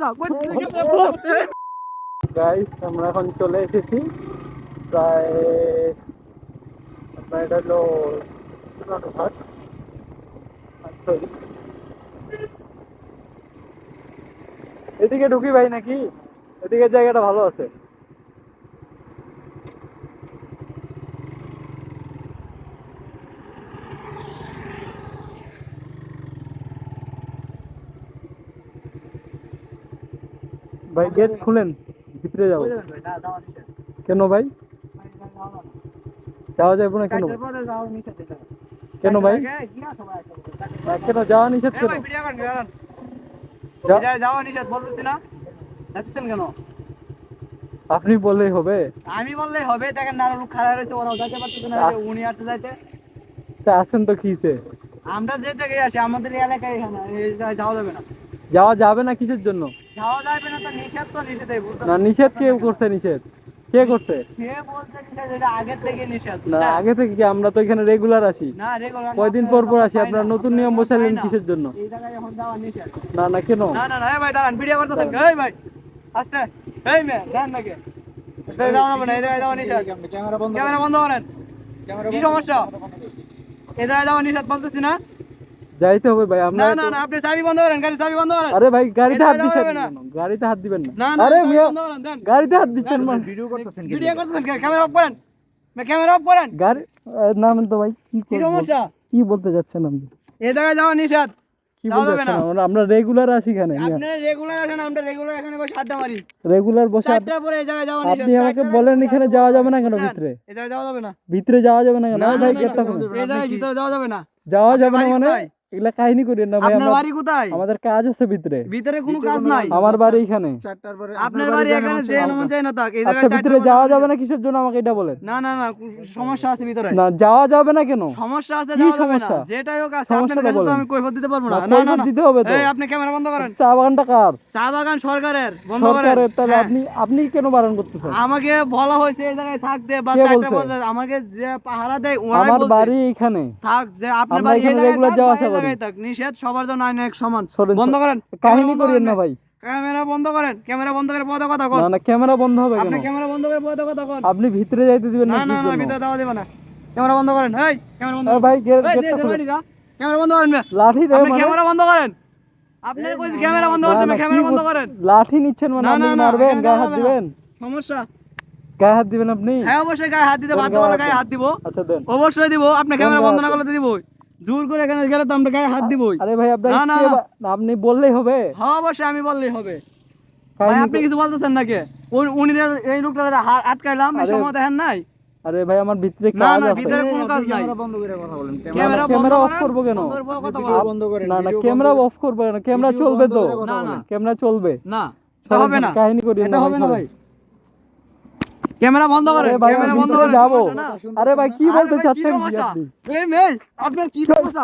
কই গাইস আমরা এখন চলে এসেছি। প্রায় আপনার এটা হলো ঘাট এদিকে ঢুকি ভাই নাকি? এদিকে জায়গাটা ভালো আছে। ভাই গেট খুলেন, ভিতরে যাব কেন ভাই? যাওয়া না কেন? কেন ভাই? কেন যাওয়া নিষেধ কেন? আপনি বললেই হবে। আমি বললেই হবে দেখেন না লোক খারাপ রয়েছে ওরাও যাইতে পারতেছে না উনি আসছে যাইতে তা আছেন তো কিসে আমরা যে থেকে আসি, আমাদের এলাকায় যাওয়া যাবে না। যাওয়া যাবে না কিসের জন্য? যাওয়া যাবে না তো নিষেধ তো নিষেধই বুঝতে না নিষেধ কে করছে নিষেধ? কে করছে? কে বলছে নিষেধ? এটা আগের থেকে নিষেধ না আগে থেকে কি আমরা তো এখানে রেগুলার আসি না রেগুলার কয়দিন পর পর আসি? আপনারা নতুন নিয়ম বসালেন কিসের জন্য? এই জায়গায় এখন যাওয়া নিষেধ। না না কেন? না না না এই ভাই দাঁড়ান ভিডিও করতেছেন এই ভাই আস্তে। এই মে দেন নাকি? এই যাওয়া না এই জায়গায় যাওয়া নিষেধ। ক্যামেরা বন্ধ ক্যামেরা বন্ধ করেন। কি সমস্যা? এই জায়গায় যাওয়া নিষেধ বলতেছি না। যাইতে হবে ভাই না না না আপনি চাবি বন্ধ করেন গাড়ি চাবি বন্ধ করেন। আরে ভাই গাড়িতে হাত যাবে না। গাড়িতে হাত দিবেন না। আরে মিয়া বন্ধ করেন গাড়িতে হাত দিচ্ছেন মানে ভিডিও করতেছেন ভিডিও করতেছেন ক্যামেরা অফ করেন। মে ক্যামেরা অফ করেন। গাড়ি নামেন তো ভাই কি কি সমস্যা? কি বলতে যাচ্ছেন আপনি? এই জায়গায় যাওয়া নিষেধ। কি বলতে না। আমরা- আমরা রেগুলার আসি এখানে আপনারা রেগুলার আসেন আমরা রেগুলার এখানে বসে আড্ডা মারি। রেগুলার বসে চারটার পরে এই জায়গায় যাওয়া নিষেধ। আপনি আমাকে বলেন এখানে যাওয়া যাবে না কেন ভিতরে? এই জায়গায় যাওয়া যাবে না। ভিতরে যাওয়া যাবে না কেন? ভাই গেটটা এই জায়গায় ভিতরে যাওয়া যাবে না। যাওয়া যাবে না মানে? এগুলা কাহিনী করেন না ভাই আপনার বাড়ি কোথায়? আমাদের কাজ আছে ভিতরে। ভিতরে কোনো কাজ নাই? আমার বাড়ি এখানে। চারটার পরে আপনার বাড়ি এখানে যে চাই না থাক এই আচ্ছা জায়গায় ভিতরে যাওয়া যাবে না কিসের জন্য আমাকে এটা বলেন? না না না সমস্যা আছে ভিতরে। না যাওয়া যাবে না কেন? সমস্যা আছে যাওয়া যাবে না। যেটাই হোক আছে কাছে তো আমি কৈফত দিতে পারব না। না, না দিতে হবে তো। এই আপনি ক্যামেরা বন্ধ করেন। চা বাগানটা কার? চা বাগান সরকারের বন্ধ করেন। সরকারের তাহলে হ্যাঁ। আপনি আপনি কেন বারণ করতেছেন? আমাকে বলা হয়েছে এই জায়গায় থাকতে বা চারটা বলছে? আমাকে যে পাহারা দেয় ওরাই আমার বাড়ি এখানে। থাক যে আপনার বাড়ি এই জায়গায় যাওয়া আসা। জায়গায় থাক নিষেধ সবার জন্য আইন এক সমান বন্ধ করেন কাহিনী ক্যামেরা বন্ধ না করেন। ভাই ক্যামেরা বন্ধ করেন ক্যামেরা বন্ধ করে পদে কথা কন না না ক্যামেরা বন্ধ হবে আপনি ক্যামেরা বন্ধ করে পদে কথা কন আপনি ভিতরে যাইতে দিবেন না? ভিতরে দেবে ক্যামেরা বন্ধ করেন এই ক্যামেরা বন্ধ ভাই। ক্যামেরা বন্ধ করেন লাঠি দেবে আপনি মানে ক্যামেরা বন্ধ করেন আপনার কইছি ক্যামেরা বন্ধ করতে না, ক্যামেরা বন্ধ করেন লাঠি নিচ্ছেন মানে আপনি না, না, মারবেন গায়ে হাত দিবেন সমস্যা গায়ে হাত দিবেন আপনি হ্যাঁ অবশ্যই গায়ে হাত দিতে বাধ্য গায়ে করলে হাত দিব আচ্ছা দেন অবশ্যই দিব আপনি ক্যামেরা বন্ধ না করলে তো দিবই জোর করে এখানে গেলে তো আমরা গায়ে হাত দিবই। আরে ভাই আপনার না, না, না। না, আপনি বললেই হবে। হ্যাঁ অবশ্যই আমি বললেই হবে। ভাই আপনি কিছু বলতেছেন নাকি? উনি- উনি এই লোকটা আটকাইলাম এই সময় দেখেন নাই? আরে ভাই আমার ভিতরে না কাজ না আছে। ভিতরে কোনো কাজ নাই। ক্যামেরা বন্ধ করে কথা বলেন। ক্যামেরা ক্যামেরা অফ করব কেন? বন্ধ করে কথা ভিডিও বলেন। বন্ধ করেন না না ক্যামেরা অফ করবে না। ক্যামেরা চলবে তো। না, না। ক্যামেরা চলবে। না হবে না। কাহিনী করি এটা হবে না ভাই। ক্যামেরা বন্ধ করে ভাই ক্যামেরা বন্ধ করে যাব। আরে ভাই কি বলতে চাচ্ছেন এই আপনার কি সমস্যা?